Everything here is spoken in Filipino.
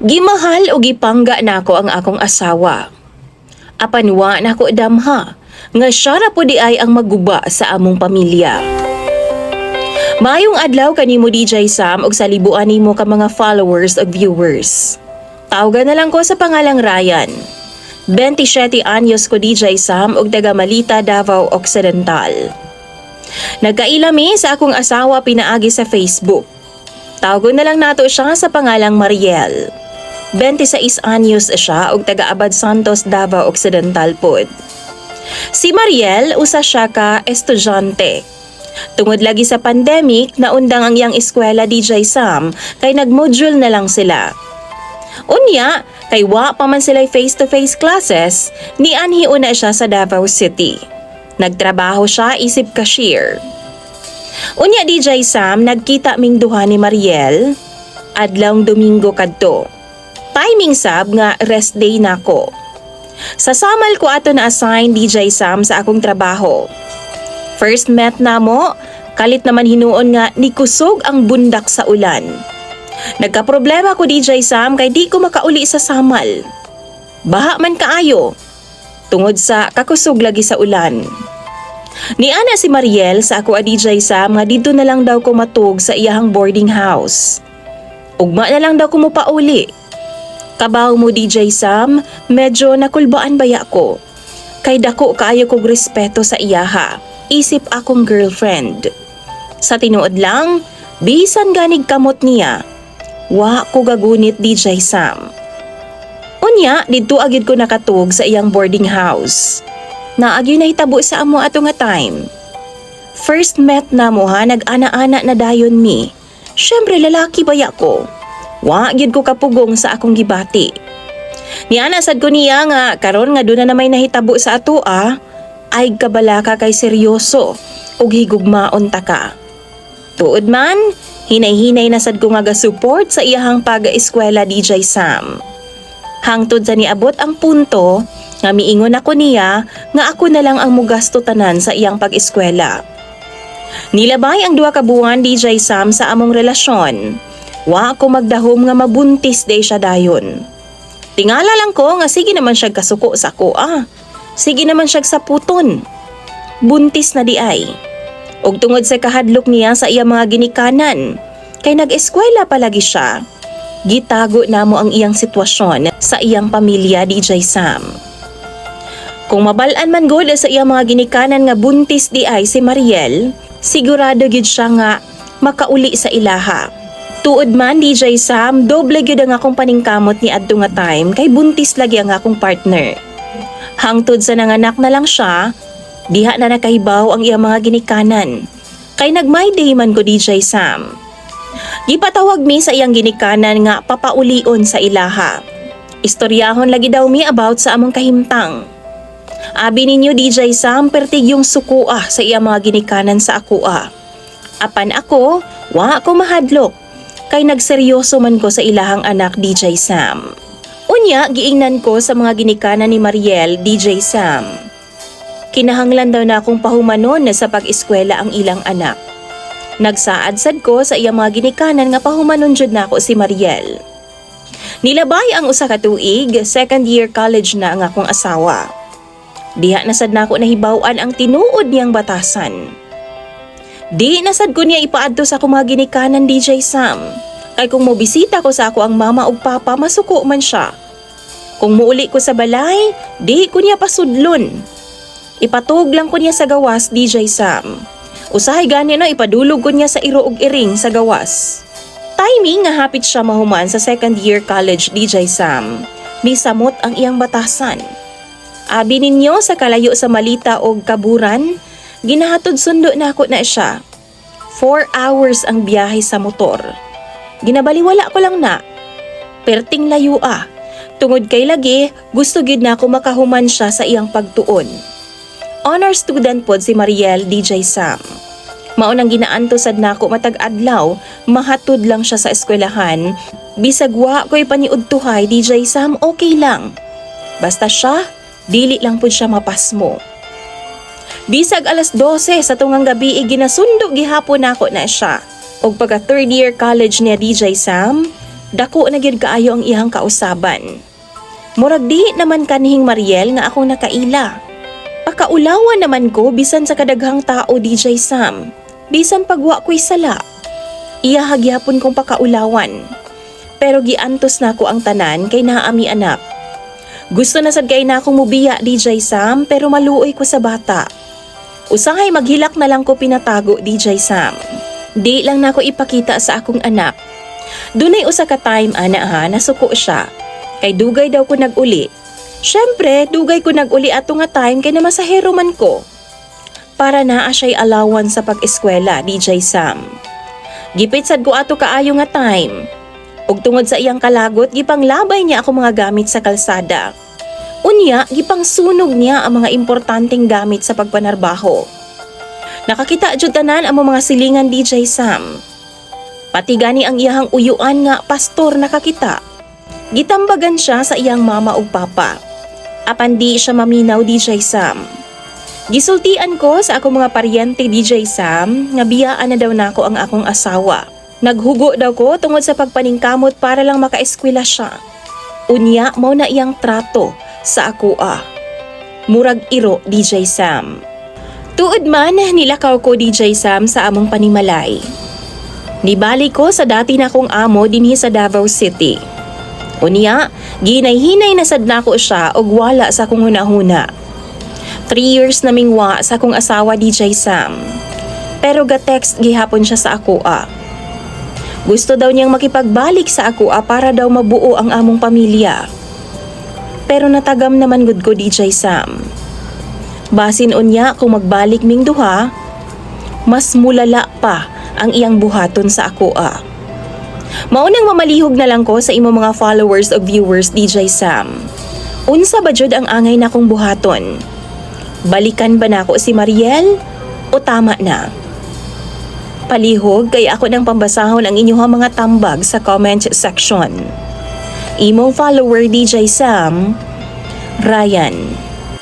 Gimahal o gipangga nako ang akong asawa. Apanwa nako damha nga siya ra po di ay ang maguba sa among pamilya. Mayong adlaw kanimo DJ Sam og sa libuan nimo ka mga followers ug viewers. Tawagan na lang ko sa pangalang Ryan. 27 anyos ko DJ Sam ug taga Malita, Davao Occidental. Nagkailami sa akong asawa pinaagi sa Facebook. Tawagon na lang nato siya sa pangalang Mariel. 26 anyos siya ug taga Abad Santos, Davao Occidental pod. Si Mariel usa siya ka estudyante. Tungod lagi sa pandemic, naundang ang iyang eskwela DJ Sam kay nag-module na lang sila. Unya, kay wa pa man sila face-to-face classes, ni anhi una siya sa Davao City. Nagtrabaho siya isip cashier. Unya DJ Sam, nagkita ming duha ni Mariel, adlawng Domingo kadto. Timing sab nga rest day nako. Sa samal ko ato na assign DJ Sam sa akong trabaho. First met na mo, kalit naman hinuon nga nikusog ang bundak sa ulan. Nagka-problema ko DJ Sam kay di ko makauli sa samal. Baha man kaayo. Tungod sa kakusog lagi sa ulan. Ni ana si Mariel sa ako a DJ Sam nga dito na lang daw ko matug sa iyahang boarding house. Ugma na lang daw ko mo pauli. Kabaw mo DJ Sam, medyo nakulbaan baya ko. Kay dako kaayo kog respeto sa iyaha, isip akong girlfriend. Sa tinuod lang, bisan ganig kamot niya, wa ko gagunit DJ Sam. Unya, didto agid ko nakatug sa iyang boarding house. Naagyo na hitabo sa amo ato nga time. First met na mo ha, nag-ana-ana na dayon mi. Syempre lalaki baya ko. Wa gyud ko kapugong sa akong gibati. Niana sad ko niya nga karon nga doon na may nahitabo sa ato ah, ay kabalaka kay seryoso ug higugmaon ta ka. Tuod man, hinay-hinay na sad ko nga ga-support sa iyahang pag-eskwela DJ Sam. Hangtod sa niabot ang punto nga miingon ako niya nga ako na lang ang mugasto tanan sa iyang pag-eskwela. Nilabay ang duha ka buwan DJ Sam sa among relasyon. Wa ko magdahom nga mabuntis day siya dayon. Tingala lang ko nga sige naman siya kasuko sa ko ah. Sige naman siya sa puton. Buntis na di ay. Og tungod sa kahadlok niya sa iyang mga ginikanan, kay nag-eskwela palagi siya. Gitago na mo ang iyang sitwasyon sa iyang pamilya DJ Sam. Kung mabalaan man gud sa iyang mga ginikanan nga buntis di ay si Mariel, sigurado gid siya nga makauli sa ilaha. Tuod man DJ Sam, doble gyud ang akong paningkamot ni adto nga time kay buntis lagi ang akong partner. Hangtod sa nanganak na lang siya, diha na nakahibaw ang iyang mga ginikanan. Kay nagmay day man ko DJ Sam. Gipatawag mi sa iyang ginikanan nga papaulion sa ilaha. Istoryahon lagi daw mi about sa among kahimtang. Abi ninyo DJ Sam pertig yung sukuah sa iyang mga ginikanan sa akuha. Apan ako, wa ako mahadlok. Kay nagseryoso man ko sa ilahang anak DJ Sam. Unya, giingnan ko sa mga ginikanan ni Mariel DJ Sam. Kinahanglan daw na akong pahumanon na sa pag-eskwela ang ilang anak. Nagsaad-sad ko sa iyang mga ginikanan nga pahumanon jud na ako si Mariel. Nilabay ang usa ka tuig, second year college na ang akong asawa. Diha na sad nako nahibaw-an ang tinuod niyang batasan. Di nasad ko niya ipaadto sa akong mga ginikanan DJ Sam. Kay kung mobisita ko sa ako ang mama ug papa, masuko man siya. Kung muuli ko sa balay, di ko niya pasudlon. Ipatug lang ko niya sa gawas DJ Sam. Usahay gani no ipadulog ko niya sa iro ug iring sa gawas. Timing nga hapit siya mahuman sa second year college DJ Sam. Misamot ang iyang batasan. Abi ninyo sa kalayo sa Malita o Kaburan, ginahatod sundo na ako na siya. Four hours ang biyahe sa motor. Ginabaliwala ko lang na. Perting layo ah. Tungod kay lagi, gusto gid na ako makahuman siya sa iyang pagtuon. Honor student pod si Mariel DJ Sam. Maunang ginaanto sad nako matag adlaw, mahatod lang siya sa eskwelahan. Bisag wa ko'y paniudtuhay DJ Sam okay lang. Basta siya, dili lang pud siya mapasmo. Bisag alas 12 sa tungang gabi ginasundo gihapon nako na siya. Og pagka third year college niya DJ Sam, Dako na gyud kaayo ang iyang kausaban. Murag di naman kanihing Mariel nga akong nakaila. Pakaulawan naman ko bisan sa kadaghang tao DJ Sam. Bisan pagwa ko'y sala. Iya hagyapon kong pakaulawan. Pero giantos na ko ang tanan kay naami anak. Gusto na sad kay na akong mubiya DJ Sam pero maluoy ko sa bata. Usahay maghilak na lang ko pinatago DJ Sam. Di lang na ako ipakita sa akong anak. Dunay usa ka time ana ha nasuko siya. Kay dugay daw ko naguli. Syempre, dugay ko naguli ato nga time kay namasahero man ko. Para naa siya'y alawan sa pag-eskwela, DJ Sam. Gipit sad ko ato kaayo nga time. Ug tungod sa iyang kalagot, gipanglabay niya ako mga gamit sa kalsada. Unya, gipang sunog niya ang mga importanteng gamit sa pagpanarbaho. Nakakita jud tanan ang mga silingan DJ Sam. Pati gani ang iyahang uyuan nga pastor nakakita. Gitambagan siya sa iyang mama ug papa. Apan di siya maminaw DJ Sam. Gisultian ko sa akong mga paryente DJ Sam nga biyaan na daw nako ang akong asawa. Naghugo daw ko tungod sa pagpaningkamot para lang makaeskwela siya. Unya mao na iyang trato sa ako ah. Murag iro DJ Sam. Tuod man nilakaw ko DJ Sam sa among panimalay. Nibali ko sa dati na kong amo dinhi sa Davao City. Unya, ginay-hinay na sad nako siya og wala sa akong hunahuna. Three years naming wa sa akong asawa DJ Sam. Pero ga-text gihapon siya sa ako ah. Gusto daw niyang makipagbalik sa ako ah para daw mabuo ang among pamilya. Pero natagam naman gud ko DJ Sam. Basin unya kung magbalik ming duha, mas mulala pa ang iyang buhaton sa ako ah. Maunang mamalihog na lang ko sa imo mga followers o viewers DJ Sam. Unsa ba jud ang angay na kong buhaton? Balikan ba nako si Mariel o tama na? Palihog kay ako ng pambasahon ang inyong mga tambag sa comment section. Imong follower DJ Sam, Ryan.